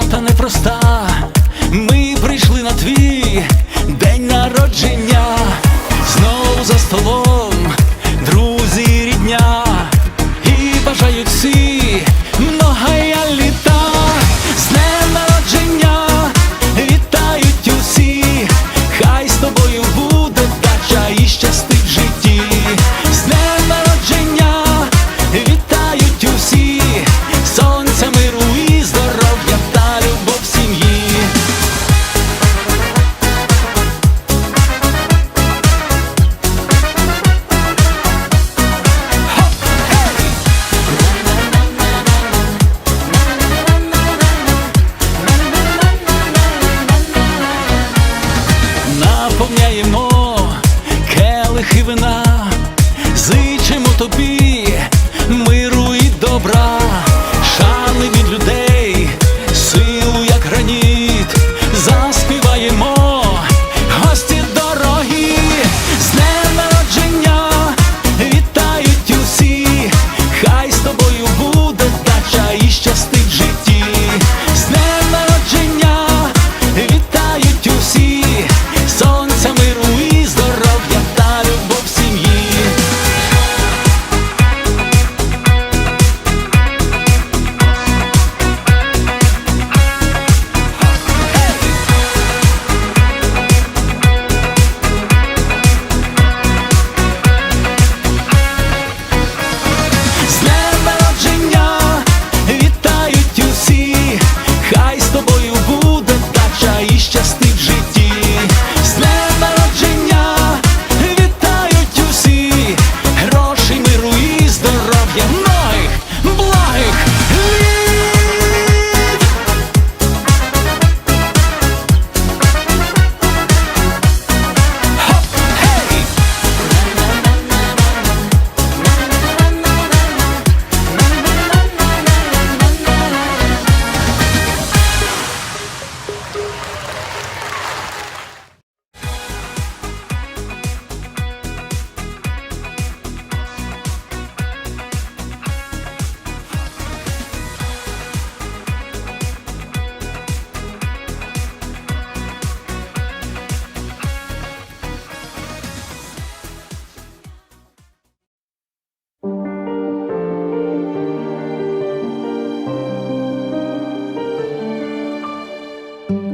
дата непроста. Ми прийшли на твій день народження. Келихи вина,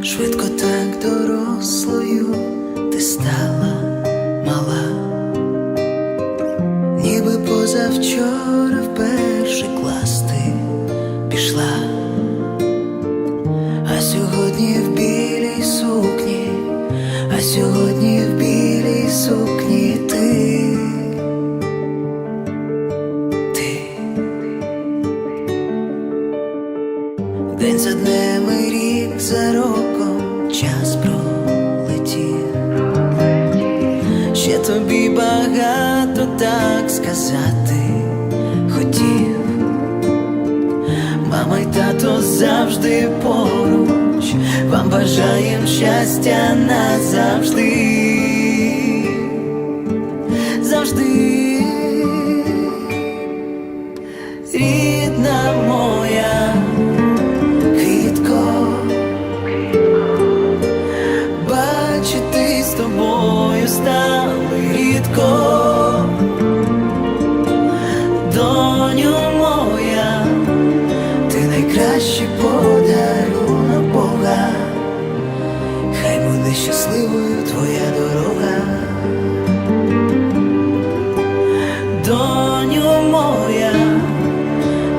Швидко так дорослою ти стала мала, ніби позавчора в перший клас ти пішла, а сьогодні в білій сукні, а сьогодні в білій сукні ти. День за днем Ще тобі багато так сказати хотів. Мама й тато завжди поруч, вам бажаєм щастя назавжди. Завжди. Стали доню моя, ти найкращий подарунок Бога, хай буде щасливою твоя дорога. Доню моя,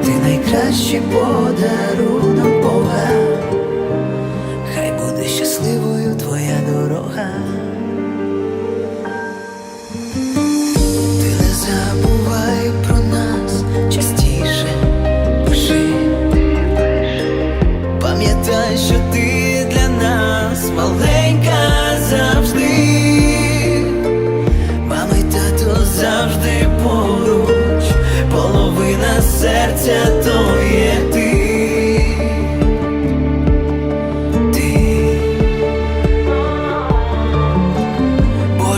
ти найкращий подарунок Бога, маленька завжди. мами й тато завжди поруч, половина серця то